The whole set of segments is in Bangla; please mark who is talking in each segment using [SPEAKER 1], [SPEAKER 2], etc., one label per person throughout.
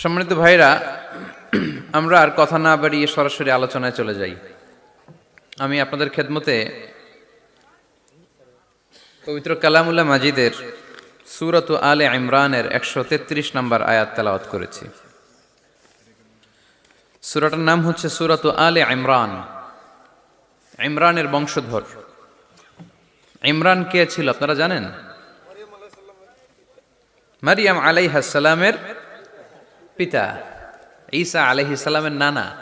[SPEAKER 1] সম্মানিত ভাইরা, আমরা আর কথা না বাড়িয়ে সরাসরি আলোচনায় চলে যাই। আমি আপনাদের খেদমতে পবিত্র কালামুল্লাহ মাজিদের সুরত আলে ইমরানের একশো তেত্রিশ নম্বর আয়াত তেলাওয়াত করেছি। সুরাটার নাম হচ্ছে সুরত আলে ইমরান। ইমরানের বংশধর। ইমরান কে ছিল আপনারা জানেন? মারিয়াম আলাইহাসালামের পিতা, ঈসা আলাইহিসালামের নানা।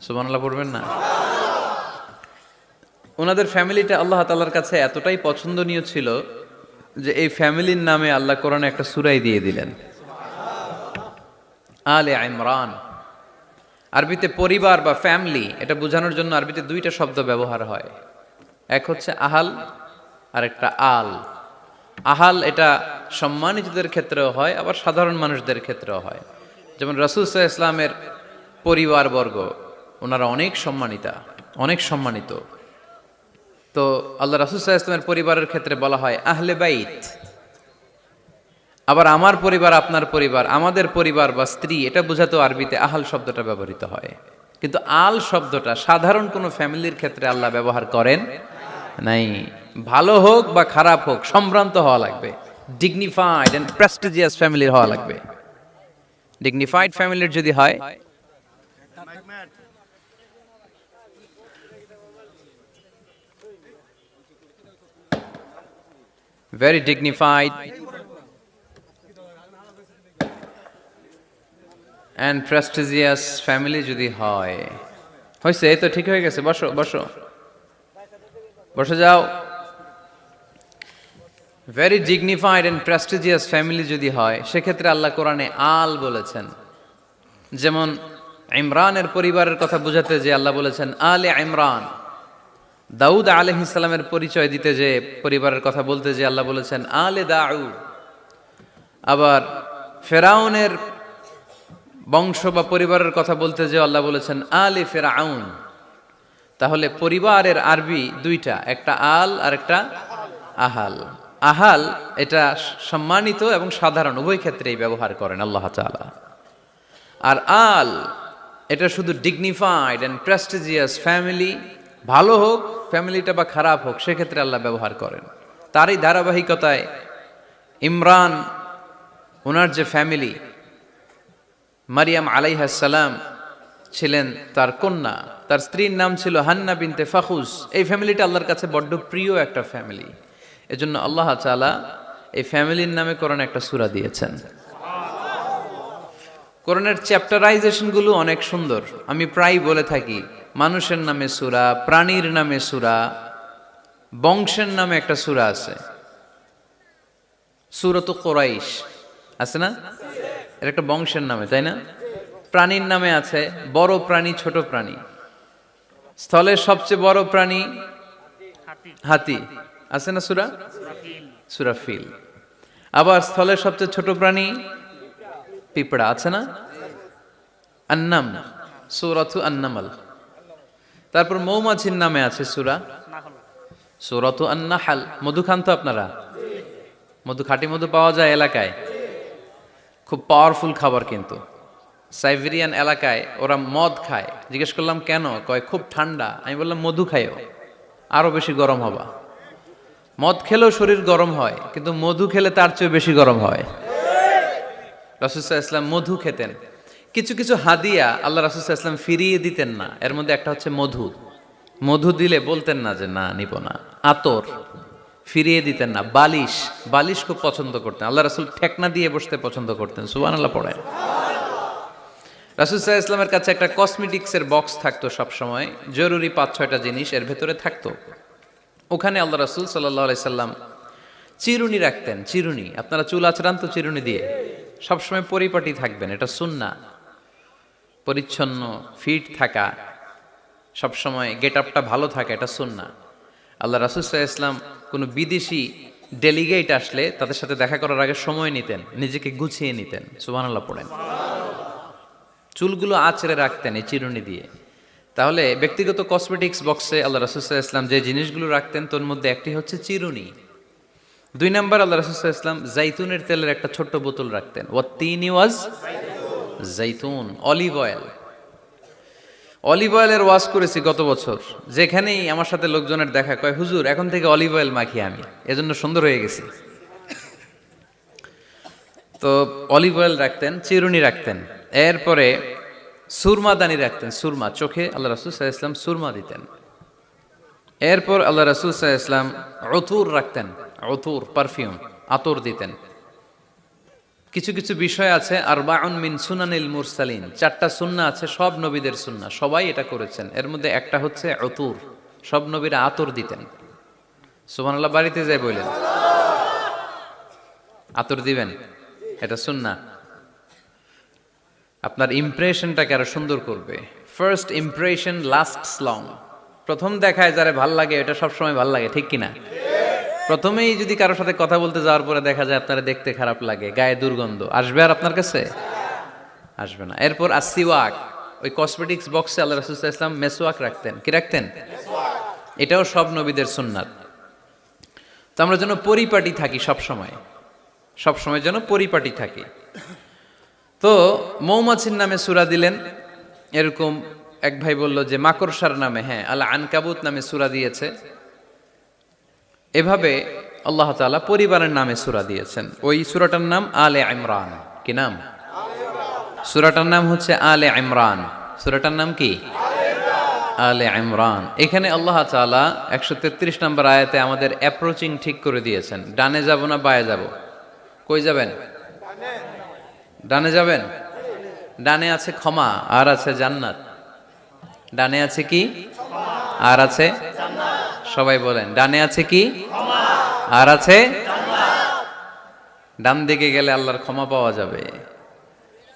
[SPEAKER 1] সুবহানাল্লাহ, পড়বেন না? ওনাদের ফ্যামিলিটা আল্লাহ তাআলার কাছে এতটাই পছন্দনীয় ছিল যে এই ফ্যামিলির নামে আল্লাহ কোরআনে একটা সুরাই দিয়ে দিলেন। আলে ইমরান। আরবিতে পরিবার বা ফ্যামিলি, এটা বোঝানোর জন্য আরবিতে দুইটা শব্দ ব্যবহার হয়। এক হচ্ছে আহাল আর একটা আল। আহাল এটা সম্মানিতদের ক্ষেত্রেও হয়, আবার সাধারণ মানুষদের ক্ষেত্রেও হয়। যেমন রসুল সাল্লাহ ইসলামের পরিবারবর্গ, ওনারা অনেক সম্মানিতা, অনেক সম্মানিত। তো আল্লাহ রসুল সাল্লাহ ইসলামের পরিবারের ক্ষেত্রে বলা হয় আহলে বাইত। আবার আমার পরিবার, আপনার পরিবার, আমাদের পরিবার বা স্ত্রী, এটা বোঝাতেও আরবিতে আহাল শব্দটা ব্যবহৃত হয়। কিন্তু আল শব্দটা সাধারণ কোনো ফ্যামিলির ক্ষেত্রে আল্লাহ ব্যবহার করেন নাই। ভালো হোক বা খারাপ হোক, সম্ভ্রান্ত হওয়া লাগবে। ডিগনিফাইড অ্যান্ড প্রেস্টিজিয়াস ফ্যামিলির হওয়া লাগবে। ডিগনিফাইড ফ্যামিলির যদি হয়, very dignified and prestigious family যদি হয়। হয়েছে এই তো ঠিক হয়ে গেছে, বসো বসো। বসে যাও। Very dignified and prestigious family যদি হয়, সেক্ষেত্রে আল্লাহ কোরআনে আল বলেছেন। যেমন ইমরানের পরিবারের কথা বোঝাতে যে আল্লাহ বলেছেন, আলে ইমরান। দাউদ আলহ ইসলামের পরিচয় দিতে যে পরিবারের কথা বলতে যে আল্লাহ বলেছেন, আলে দাউদ। আবার ফেরাউনের বংশ বা পরিবারের কথা বলতে যে আল্লাহ বলেছেন, আলে ফেরাউন। তাহলে পরিবারের আরবি দুইটা, একটা আল আর একটা আহাল। আহাল, এটা সম্মানিত এবং সাধারণ, উভয় ক্ষেত্রেই ব্যবহার করেন আল্লাহ তাআলা। আর আল, এটা শুধু ডিগনিফাইড অ্যান্ড প্রেস্টিজিয়াস ফ্যামিলি ভালো হোক ফ্যামিলিটা বা খারাপ হোক, সেক্ষেত্রে আল্লাহ ব্যবহার করেন। তারই ধারাবাহিকতায় ইমরান ওনার যে ফ্যামিলি মারিয়াম আলাইহাসালাম ছিলেন তার কন্যা। তার স্ত্রীর নাম ছিল হান্না বিনতে ফাখুস। এই ফ্যামিলিটা আল্লাহর কাছে বড্ড প্রিয় একটা ফ্যামিলি এজন্য আল্লাহ তাআলা এই ফ্যামিলির নামে কোরআন একটা সূরা দিয়েছেন। কোরআনের চ্যাপ্টারাইজেশনগুলো অনেক সুন্দর। আমি প্রায় বলে থাকি, মানুষের নামে সূরা, প্রাণীর নামে সূরা, বংশের নামে একটা সূরা আছে। সুরত কোরাইশ। আছে না? এর একটা বংশের নামে, তাই না? প্রাণীর নামে আছে, বড় প্রাণী, ছোট প্রাণী। স্থলের সবচেয়ে বড় প্রাণী? হাতি। আছে না সুরা? সুরা ফিল। আবার স্থলের সবচেয়ে ছোট প্রাণী? পিঁপড়া, আছে না? আন্নাম সুরথু আন্নামাল। তারপর মৌমাছির নামে আছে সুরা। সুরথু আন্নাহাল। মধু খান তো আপনারা? মধু খাঁটি মধু পাওয়া যায় এলাকায়। খুব পাওয়ারফুল খাবার কিন্তু। সাইবেরিয়ান এলাকায় ওরা মদ খায়। জিজ্ঞেস করলাম, কেন? কয়, খুব ঠান্ডা। আমি বললাম, মধু খাইও। আরও বেশি গরম হবা। মদ খেলেও শরীর গরম হয়, কিন্তু মধু খেলে তার চেয়ে বেশি গরম হয়। রাসুসাহ ইসলাম মধু খেতেন। কিছু কিছু হাদিয়া আল্লাহ রাসুসাহ ইসলাম ফিরিয়ে দিতেন না। এর মধ্যে একটা হচ্ছে মধু। মধু দিলে বলতেন না যে, না, নিব না। আতর ফিরিয়ে দিতেন না। বালিশ বালিশ খুব পছন্দ করতেন। আল্লাহ রাসুল ঠেকনা দিয়ে বসতে পছন্দ করতেন। সুবান আল্লাহ পড়েন। রাসুল সাহা ইসলামের কাছে একটা কসমেটিক্সের বক্স থাকতো সবসময়। জরুরি পাঁচ ছয়টা জিনিস এর ভেতরে থাকতো। ওখানে আল্লাহ রাসুল সাল্লাহ সাল্লাম চিরুনি রাখতেন, চিরুনি। আপনারা চুল আচরান তো চিরুনি দিয়ে। সবসময় পরিপাটি থাকবেন, এটা সুন্না পরিচ্ছন্ন ফিট থাকা, সবসময় গেট আপটা ভালো থাকা, এটা সুন্না আল্লাহ রাসুল ইসলাম কোনো বিদেশি ডেলিগেট আসলে তাদের সাথে দেখা করার আগে সময় নিতেন, নিজেকে গুছিয়ে নিতেন। সুবাহ পড়েন। চুলগুলো আছড়ে রাখতেন এই চিরুনি দিয়ে। তাহলে ব্যক্তিগত কসমেটিক্স বক্সে আল্লাহ রাসুসাহ ইসলাম যে জিনিসগুলো রাখতেন, তোর মধ্যে একটি হচ্ছে চিরুনি। দুই নম্বর আল্লাহ রাসুসাহ ইসলাম জাইতুনের তেলের একটা ছোট্ট বোতল রাখতেন। ও তিন ওয়াজ জৈতুন অলিভ অয়েল। অলিভ অয়েলের ওয়াশ করেছি গত বছর। যেখানেই আমার সাথে লোকজনের দেখা কয়, হুজুর, এখন থেকে অলিভ অয়েল মাখি আমি। এজন্য সুন্দর হয়ে গেছি। তো অলিভ অয়েল রাখতেন, চিরুনি রাখতেন। এরপরে সুরমা দানি রাখতেন, সুরমা, চোখে আল্লাহ রাসুল সাহা ইসলাম সুরমা দিতেন। এরপর আল্লাহ রাসুল সাহা ইসলাম অতুর রাখতেন অতুর পারফিউম আতর দিতেন। কিছু কিছু বিষয় আছে আর বাউন মিন সুনানিল মুরসালিন, চারটা সুন্না আছে, সব নবীদের সুন্না, সবাই এটা করেছেন। এর মধ্যে একটা হচ্ছে অতুর সব নবীরা আতর দিতেন। সুবহানাল্লাহ, বাড়িতে যাই বললেন আতর দিবেন, এটা সুন্না। আপনার ইমপ্রেশনটাকে আরও সুন্দর করবে। ফার্স্ট ইমপ্রেশন লাস্ট লং প্রথম দেখায় যারা ভালো লাগে এটা সবসময় ভালো লাগে, ঠিক কিনা? প্রথমেই যদি কারোর সাথে কথা বলতে যাওয়ার পরে দেখা যায় আপনারা দেখতে খারাপ লাগে, গায়ে দুর্গন্ধ। আসবে আর আপনার কাছে? আসবে না। এরপর আসিওয়াক ওই কসমেটিক্স বক্সে আল্লাহ রসুল ইসলাম মেসোয়াক রাখতেন। কি রাখতেন? এটাও সব নবীদের সুন্নাত। তো আমরা যেন পরিপাটি থাকি সব সময় সব সময় যেন পরিপাটি থাকি। তো মৌমাছির নামে সুরা দিলেন। এরকম এক ভাই বলল যে, মাকড়সার নামে হ্যাঁ আল্লাহ আনকাবুত নামে সুরা দিয়েছে। এভাবে আল্লাহ তাআলা পরিবারের নামে সুরা দিয়েছেন। ওই সুরাটার নাম আলে ইমরান। কি নাম? সুরাটার নাম হচ্ছে আলে ইমরান। সুরাটার নাম কি? আলে ইমরান। এখানে আল্লাহ তাআলা একশো তেত্রিশ নম্বর আয়াতে আমাদের অ্যাপ্রোচিং ঠিক করে দিয়েছেন। ডানে যাব না বায়ে যাব? কই যাবেন? ডানে যাবেন? ডানে আছে ক্ষমা, আর আছে জান্নাত। ডানে আছে কি? আর আছে? সবাই বলেন, ডানে আছে কি? আর আছে? ডান দিকে গেলে আল্লাহর ক্ষমা পাওয়া যাবে,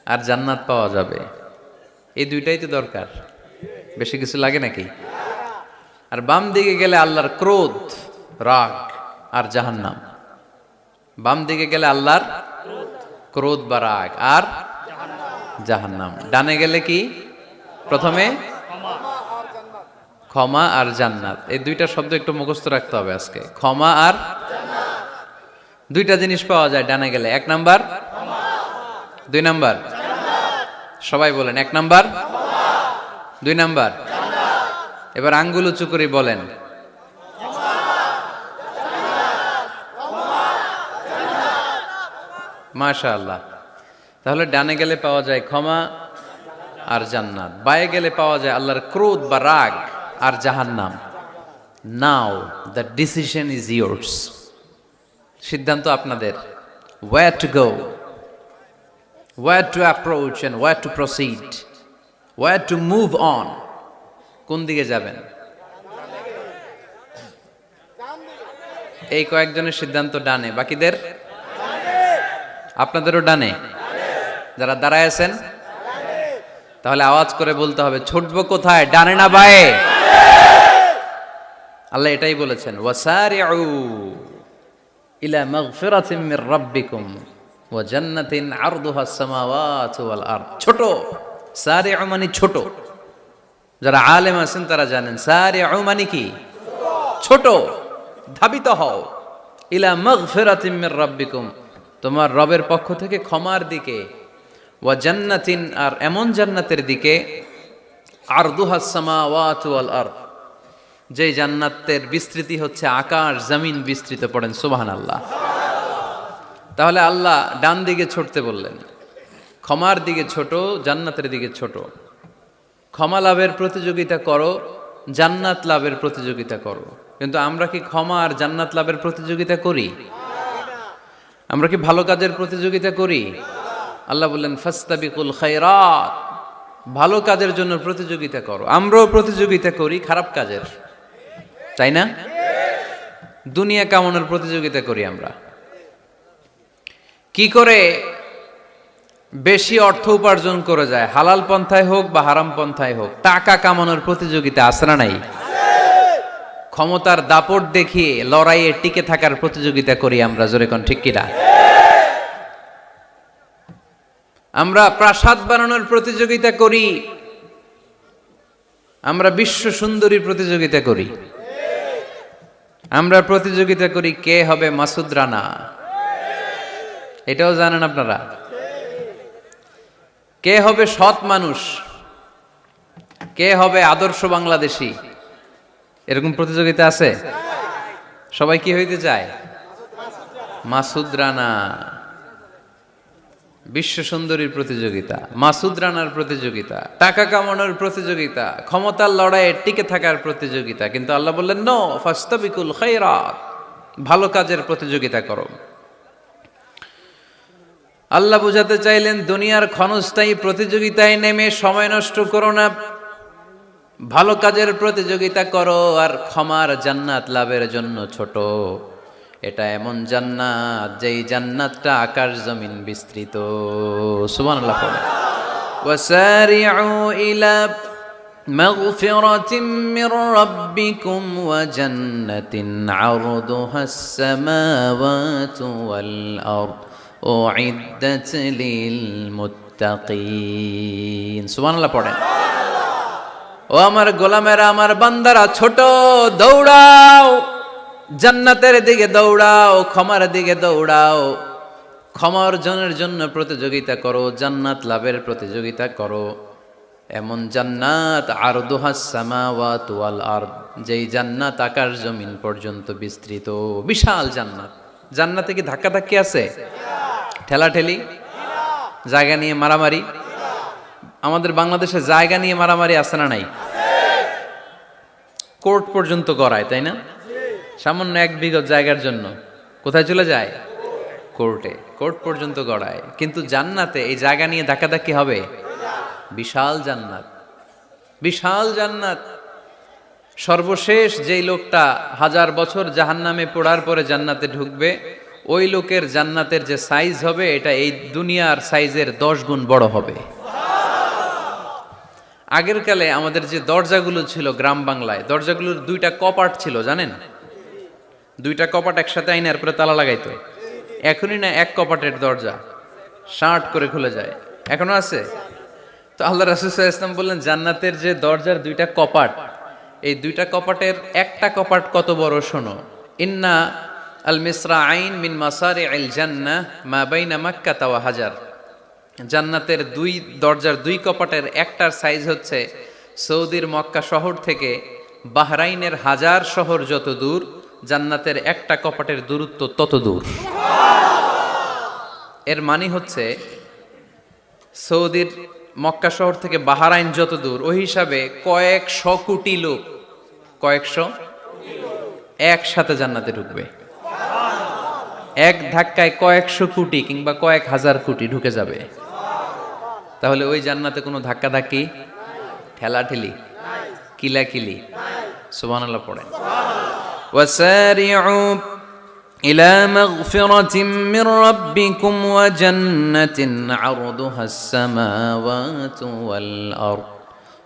[SPEAKER 1] আর জান্নাত পাওয়া যাবে। এই দুইটাই তো দরকার। বেশি কিছু লাগে নাকি? আর বাম দিকে গেলে আল্লাহর ক্রোধ, রাগ, আর জাহান্নাম। বাম দিকে গেলে আল্লাহর ক্রোধ বা রাগ আর জাহান্নাম। ডানে গেলে কি? প্রথমে ক্ষমা আর জান্নাত। এই দুইটা শব্দ একটু মুখস্থ রাখতে হবে আজকে। ক্ষমা আর দুইটা জিনিস পাওয়া যায় ডানে গেলে। এক নাম্বার? দুই নাম্বার? সবাই বলেন, এক নাম্বার? দুই নাম্বার? এবার আঙ্গুল উঁচু করে বলেন। মাশা আল্লাহ তাহলে ডানে গেলে পাওয়া যায় ক্ষমা আর জান্নাত। বায়ে গেলে পাওয়া যায় আল্লাহর ক্রোধ বা রাগ আর জাহান্নাম। Now the decision is yours সিদ্ধান্ত আপনাদের। Where to go where to approach and where to proceed where to move on কোন দিকে যাবেন? এই কয়েকজনের সিদ্ধান্ত ডানে। বাকিদের আপনাদেরও ডানে? যারা দাঁড়ায় আছেন? তাহলে আওয়াজ করে বলতে হবে, ছুটবো কোথায়? ডানে না বায়ে? আল্লাহ এটাই বলেছেন, ওয়াসারিউ ইলা মাগফিরাতিন মির রাব্বিকুম ওয়া জান্নাতিন আরদুহা সামাওয়াতু ওয়াল আরদ। ছোট। সারিউ মানে ছোট। যারা আলেম আছেন তারা জানেন, সারিউ মানে কি? ছোট। ধাবিত হও। ইলা মাগফিরাতিন মির রাব্বিকুম তোমার রবের পক্ষ থেকে ক্ষমার দিকে, ওয়া জান্নাতিন, আর এমন জান্নাতের দিকে, আরদুহা সামাওয়াতু ওয়াল আরদ। যে জান্নাতের বিস্তৃতি হচ্ছে আকাশ, জমিন বিস্তৃত পড়েন সুবাহান আল্লাহ তাহলে আল্লাহ ডান দিকে ছুটতে বললেন, ক্ষমার দিকে ছোট, জান্নাতের দিকে ছোট। ক্ষমা লাভের প্রতিযোগিতা করো, জান্নাত লাভের প্রতিযোগিতা করো। কিন্তু আমরা কি ক্ষমা আর জান্নাত লাভের প্রতিযোগিতা করি? আমরা কি ভালো কাজের প্রতিযোগিতা করি? আল্লাহ বললেন, ফাস্তাবিকুল খায়রাত। ভালো কাজের জন্য প্রতিযোগিতা করো। আমরাও প্রতিযোগিতা করি, খারাপ কাজের। তাই না? দুনিয়া কামানোর প্রতিযোগিতা করি আমরা। কি করে বেশি অর্থ উপার্জন করে যায়? হালাল পন্থায় হোক বা হারাম পন্থায় হোক, টাকা কামানোর প্রতিযোগিতা না নাই? ক্ষমতার দাপট দেখিয়ে লড়াইয়ে টিকে থাকার প্রতিযোগিতা করি আমরা, জোরে কোন ঠিক কিনা? আমরা প্রাসাদ বানানোর প্রতিযোগিতা করি, আমরা বিশ্ব সুন্দরী প্রতিযোগিতা করি। আমরা প্রতিযোগিতা করি কে হবে মাসুদ রানা। এটাও জানেন আপনারা। কে হবে সৎ মানুষ? কে হবে আদর্শ বাংলাদেশী? এরকম প্রতিযোগিতা আছে? সবাই কি হইতে চায়? মাসুদ রানা। বিশ্ব সুন্দরীর প্রতিযোগিতা, মাসুদ রানার প্রতিযোগিতা, টাকা কামানোর প্রতিযোগিতা, ক্ষমতার লড়াইয়ে টিকে থাকার প্রতিযোগিতা, কিন্তু আল্লাহ বললেন, নো, ফাস্তাবিকুল খাইরাত ভালো কাজের প্রতিযোগিতা করো। আল্লাহ বুঝাতে চাইলেন, দুনিয়ার ক্ষণস্থায়ী প্রতিযোগিতায় নেমে সময় নষ্ট করো না। ভালো কাজের প্রতিযোগিতা করো আর ক্ষমার জান্নাত লাভের জন্য ছোট এটা এমন জান্নাত যেই জান্নাতটা আকাশ জমিন বিস্তৃত সুবহানাল্লাহ পড়ে وسارعوا إلى مغفرة من ربكم وجنة عرضها السماوات والأرض أعدت للمتقين سبحان الله পড়েন ও আমার গোলামেরা, আমার বান্দারা, ছোট, দৌড়াও। জান্নাতের দিকে দৌড়াও, ক্ষমার দিকে দৌড়াও। ক্ষমা অর্জনের জন্য প্রতিযোগিতা করো, জান্নাত লাভের প্রতিযোগিতা করো। এমন জান্নাত আর সামাওয়াত ওয়াল আরদ, যেই জান্নাত আকার জমিন পর্যন্ত বিস্তৃত। বিশাল জান্নাত। জান্নাতে কি ধাক্কা ধাক্কি আছে? ঠেলাঠেলি? জায়গা নিয়ে মারামারি? আমাদের বাংলাদেশে জায়গা নিয়ে মারামারি আছে না নাই? কোর্ট পর্যন্ত গড়ায়, তাই না? সামান্য এক বিঘত জায়গার জন্য। কোথায় চলে যায়? কোর্টে। কোর্ট পর্যন্ত গড়ায়। কিন্তু জান্নাতে এই জায়গা নিয়ে ধাক্কাধাক্কি হবে? বিশাল জান্নাত। বিশাল জান্নাত। সর্বশেষ যেই লোকটা হাজার বছর জাহান্নামে পড়ার পরে জান্নাতে ঢুকবে, ওই লোকের জান্নাতের যে সাইজ হবে, এটা এই দুনিয়ার সাইজের দশ গুণ বড় হবে। আগের কালে আমাদের যে দরজাগুলো ছিল গ্রাম বাংলায়, দরজাগুলোর দুইটা কপাট ছিল, জানেন? দুইটা কপাট একসাথে আইনার পরে তালা লাগাইতো। এখনই না এক কপাটের দরজা শার্ট করে খুলে যায়। এখনও আছে? তো আল্লাহ রাসুল ইসলাম বললেন, জান্নাতের যে দরজার দুইটা কপাট, এই দুইটা কপাটের একটা কপাট কত বড় শোনো। ইন্না আল মিসরা আইন মিন মাসারে আল জান্না মা বাইনা মাক্কা তাওয়া হাজার। জান্নাতের দুই দরজার দুই কপাটের একটার সাইজ হচ্ছে সৌদির মক্কা শহর থেকে বাহরাইনের হাজার শহর যত দূর, জান্নাতের একটা কপাটের দূরত্ব তত দূর। এর মানে হচ্ছে সৌদির মক্কা শহর থেকে বাহারাইন যত দূর, ওই হিসাবে কয়েকশো কোটি লোক, কয়েকশো একসাথে জান্নাতে ঢুকবে। এক ধাক্কায় কয়েকশো কোটি কিংবা কয়েক হাজার কোটি ঢুকে যাবে। তাহলে ওই জান্নাতে কোনো ধাক্কা ধাক্কি ঠেলাঠেলি কিলাকিলি সুবহানাল্লাহ পড়েন وسارعوا إلى مغفرة من ربكم وجنة عرضها السماوات والأرض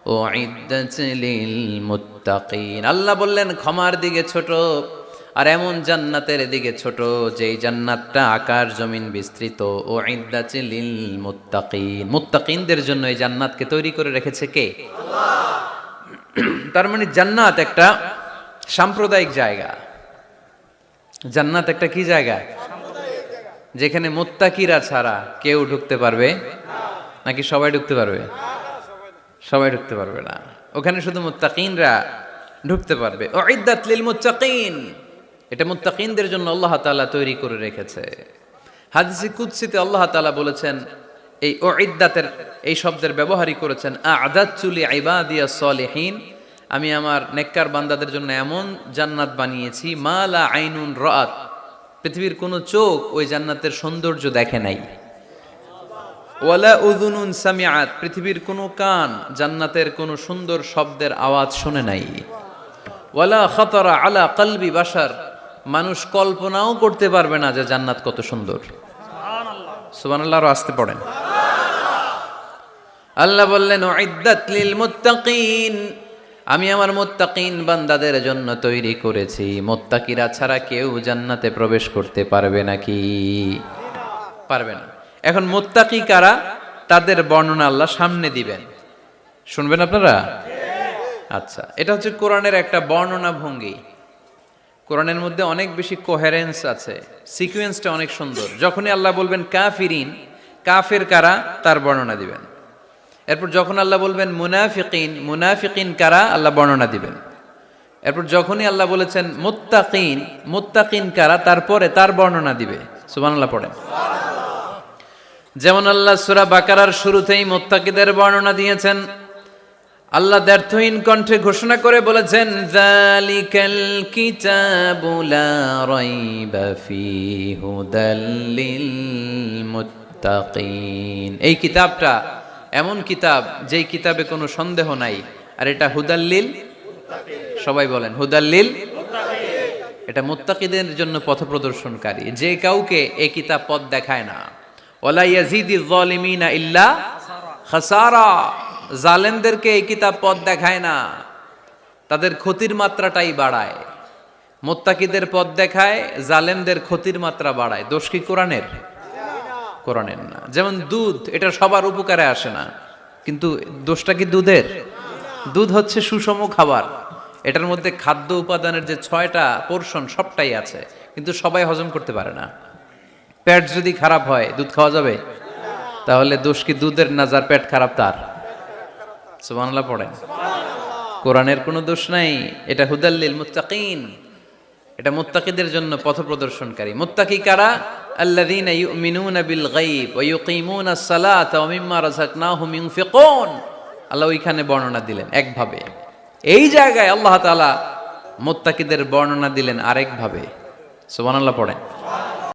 [SPEAKER 1] أعدت للمتقين আল্লাহ বললেন ক্ষমার দিকে ছোট আর এমন জান্নাতের দিকে ছোট, যেই জান্নাতটা আকার জমিন বিস্তৃত। ও ইদ্দাচে লিল মুত্তাকিন। মুত্তাকিনদের জন্য এই জান্নাতকে তৈরি করে রেখেছে কে? তার মানে জান্নাত একটা সাম্প্রদায়িক জায়গা। জান্নাত একটা কি জায়গা? যেখানে মোত্তাকিরা ছাড়া কেউ ঢুকতে পারবে? নাকি সবাই ঢুকতে পারবে? সবাই ঢুকতে পারবে না। ওখানে শুধু মুত্তাকিনরা ঢুকতে পারবে। ও ইদ্দাত লিল মুত্তাকিন। এটা মুত্তাকিনদের জন্য আল্লাহ তাআলা তৈরি করে রেখেছে। হাদিসি কুদসিতে আল্লাহ তাআলা বলেছেন, এই ও ইদ্দাতের এই শব্দের ব্যবহারই করেছেন আদাতুলি ইবাদিয়া সলিহিন, আমি আমার নেককার বান্দাদের জন্য এমন জান্নাত বানিয়েছি মালা আইনুন রাত পৃথিবীর কোনো চোখ ওই জান্নাতের সৌন্দর্য দেখে নাই। ওয়ালা উদুনুন সামিআত, পৃথিবীর কোনো কান জান্নাতের কোনো সুন্দর শব্দের আওয়াজ শুনে নাই। ওয়ালা খতরা আলা কলবি বাসার মানুষ কল্পনাও করতে পারবে না যে জান্নাত কত সুন্দর। সুবহানাল্লাহ। আরও আসতে পড়েন। আল্লাহ বললেন লিল মুত্তাকিন। আমি আমার মোত্তাকিন বান্দাদের জন্য তৈরি করেছি। মোত্তাকিরা ছাড়া কেউ জান্নাতে প্রবেশ করতে পারবে নাকি? পারবে না। এখন মোত্তাকি কারা? তাদের বর্ণনা আল্লাহ সামনে দিবেন। শুনবেন আপনারা? আচ্ছা এটা হচ্ছে কোরআনের একটা বর্ণনা ভঙ্গি কোরআনের মধ্যে অনেক বেশি কোহেরেন্স আছে। সিকুয়েন্সটা অনেক সুন্দর। যখনই আল্লাহ বলবেন কাফিরিন, কাফের কারা? তার বর্ণনা দিবেন। এরপর যখন আল্লাহ বলবেন মুনাফিকিন মুনাফিকিন কারা? আল্লাহ বর্ণনা দিবেন। এরপর যখনই আল্লাহ বলেছেন মুত্তাকিন মুত্তাকিন কারা? তারপরে তার বর্ণনা দিবে। সুবান আল্লাহ পড়েন। যেমন আল্লাহ সূরা বাকারার শুরুতেই মোত্তাকিদের বর্ণনা দিয়েছেন আল্লাহ দ্ব্যর্থহীন কণ্ঠে ঘোষণা করে বলেছেন জালিকাল কিতাবু লা রাইবা ফীহি হুদাল মুত্তাকিন। এই কিতাবটা এমন কিতাব যেই কিতাবে কোনো সন্দেহ নাই। আর এটা হুদাল্লিল সবাই বলেন হুদাল্লিল এটা মুত্তাকিদের জন্য পথ প্রদর্শনকারী। যে কাউকে এই কিতাব পথ দেখায় না। ওলা ইয়াজিদি যালিমিনা ইল্লা খাসারা। জালেমদেরকে এই কিতাব পথ দেখায় না। তাদের ক্ষতির মাত্রাটাই বাড়ায়। মোত্তাকিদের পথ দেখায়, জালেমদের ক্ষতির মাত্রা বাড়ায়। দোষ কি কোরআনের? কোরআনের না। যেমন দুধ, এটা সবার উপকারে আসে না। কিন্তু দোষটা কি দুধের? দুধ হচ্ছে সুষম খাবার। এটার মধ্যে খাদ্য উপাদানের যে ছয়টা পোর্শন সবটাই আছে। কিন্তু সবাই হজম করতে পারে না। পেট যদি খারাপ হয়, দুধ খাওয়া যাবে? তাহলে দোষ কি দুধের না যার পেট খারাপ তার? সুবহানাল্লাহ পড়েন। কোরআনের কোনো দোষ নাই। এটা হুদাল্লিল মুত্তাকিন। এটা মুত্তাকিদের জন্য পথ প্রদর্শনকারী। মুত্তাকি কারা? গায়ব ওয়া ইউকিমুনা আস-সালাতা ওয়া মিম্মা রাযাকনাহুম ইউনফিকুন। আল্লাহ ওইখানে বর্ণনা দিলেন একভাবে। এই জায়গায় আল্লাহ তাআলা মুত্তাকিদের বর্ণনা দিলেন আরেকভাবে। সুবহানাল্লাহ পড়েন।